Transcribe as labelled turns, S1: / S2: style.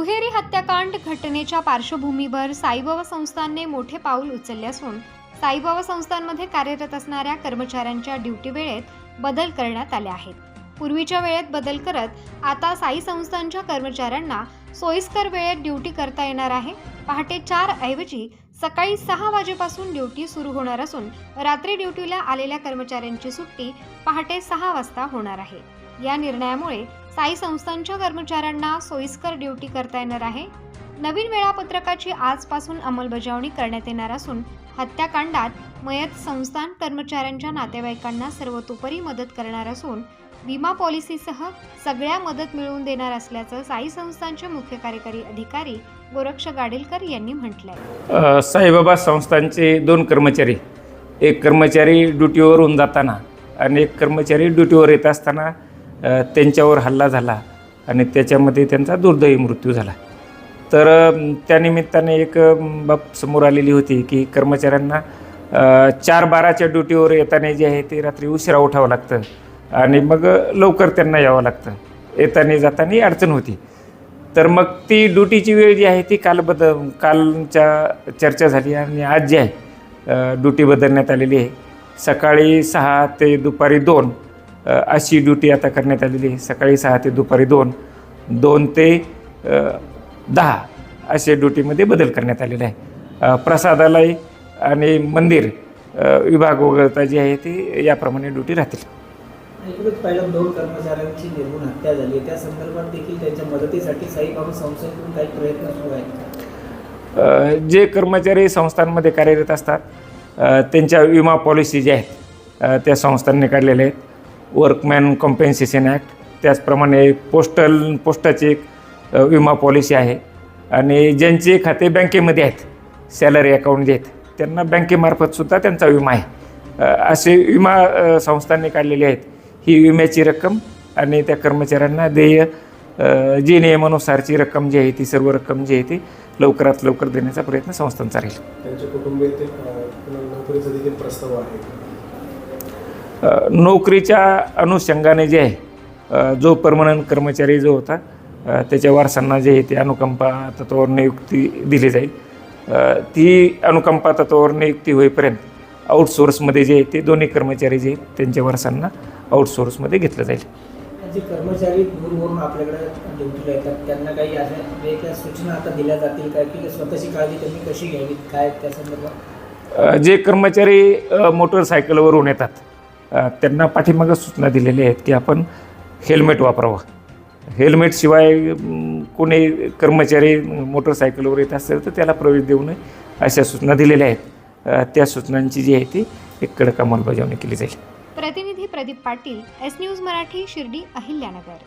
S1: दुहेरी हत्याकांड घटनेच्या पार्श्वभूमीवर साईबाबा संस्थानने मोठे पाऊल उचलले असून साईबाबा संस्थांमध्ये कार्यरत असणाऱ्या कर्मचाऱ्यांच्या ड्युटी वेळेत बदल करण्यात आले आहेत. पूर्वीच्या वेळेत बदल करत आता साई संस्थांच्या कर्मचाऱ्यांना सोयीस्कर वेळेत ड्युटी करता येणार आहे. पहाटे चार ऐवजी सकाळी सहा वाजेपासून ड्युटी सुरू होणार असून रात्री ड्युटीला आलेल्या कर्मचाऱ्यांची सुट्टी पहाटे सहा वाजता होणार आहे. या निर्णयामुळे साई संस्थांच्या कर्मचाऱ्यांना सोयीस्कर ड्युटी करता येणार आहे. नवीन वेळापत्रकाची आजपासून अंमलबजावणी करण्यात येणार असून हत्याकांडात मयत संस्थान कर्मचाऱ्यांच्या नातेवाईकांना सर्वतोपरी मदत करणार असून विमा पॉलिसीसह सगळ्या मदत मिळवून देणार असल्याचं साई संस्थांचे मुख्य कार्यकारी अधिकारी गोरक्ष गाडेलकर यांनी म्हटलंय.
S2: साईबाबा संस्थांचे दोन कर्मचारी एक कर्मचारी ड्युटीवरून जाताना आणि एक कर्मचारी ड्युटीवर येत असताना त्यांच्यावर हल्ला झाला आणि त्याच्यामध्ये त्यांचा दुर्दैवी मृत्यू झाला. तर त्यानिमित्ताने एक बाब समोर आलेली होती की कर्मचाऱ्यांना चार बाराच्या ड्युटीवर येताना जे आहे ते रात्री उशिरा उठावं लागतं. आणि मग लवकर त्यांना यावं लागतं. येताना जाताना अडचण होती. तर मग ती ड्युटीची वेळ जी आहे ती काल बद कालच्या चर्चा झाली आणि आज जी आहे ड्युटी बदलण्यात आलेली आहे. सकाळी सहा ते दुपारी दोन अशी ड्युटी आता करण्यात आलेली आहे. सकाळी सहा ते दुपारी दोन दोन ते दहा असे ड्युटीमध्ये बदल करण्यात आलेला आहे. प्रसादालय आणि मंदिर विभाग वगळता जी आहे ती याप्रमाणे ड्युटी राहतील.
S3: इकडेच पाहिलं दोन कर्मचाऱ्यांची निर्गुण हत्या झाली त्या संदर्भात देखील त्यांच्या मदतीसाठी साईबाबा संस्थेकडून काही प्रयत्न सुरू आहेत
S2: जे कर्मचारी संस्थांमध्ये कार्यरत असतात त्यांच्या विमा पॉलिसी ज्या आहेत त्या संस्थांनी काढलेल्या आहेत. वर्कमॅन कॉम्पेन्सेशन ॲक्ट त्याचप्रमाणे पोस्टल पोस्टाची एक विमा पॉलिसी आहे. आणि ज्यांचे खाते बँकेमध्ये आहेत सॅलरी अकाउंट जे आहेत त्यांना बँकेमार्फतसुद्धा त्यांचा विमा आहे. असे विमा संस्थांनी काढलेले आहेत. ही विम्याची रक्कम आणि त्या कर्मचाऱ्यांना देय जी नियमानुसारची रक्कम जी आहे ती सर्व रक्कम जी आहे ती लवकरात लवकर देण्याचा प्रयत्न संस्थांचा राहील. नोकरीच्या अनुषंगाने जे आहे जो परमनंट कर्मचारी जो होता त्याच्या वारसांना जे आहे ते अनुकंपा तत्वावर नियुक्ती दिली जाईल. ती अनुकंपा तत्वावर नियुक्ती होईपर्यंत आउटसोर्समध्ये जे आहे ते दोन्ही कर्मचारी जे आहेत त्यांच्या वारसांना आउटसोर्समध्ये घेतलं जाईल.
S3: जे कर्मचारी दूरवरून आपल्याकडे ड्युटीला येतात त्यांना काही अशा वेगळ्या सूचना आता दिल्या जातील काय की स्वतःची काळजी त्यांनी कशी घ्यावी? काय त्या संदर्भात?
S2: जे कर्मचारी मोटरसायकलवरून येतात त्यांना पाठीमागं सूचना दिलेल्या आहेत की आपण हेल्मेट वापरावं. हेल्मेटशिवाय कोणी कर्मचारी मोटरसायकलवर येत असेल तर त्याला प्रवेश देऊ नये अशा सूचना दिलेल्या आहेत. त्या सूचनांची जी आहे ती एक कडक अंमलबजावणी केली जाईल.
S1: प्रतिनिधी प्रदीप पाटील एस न्यूज मराठी शिर्डी अहिल्यानगर.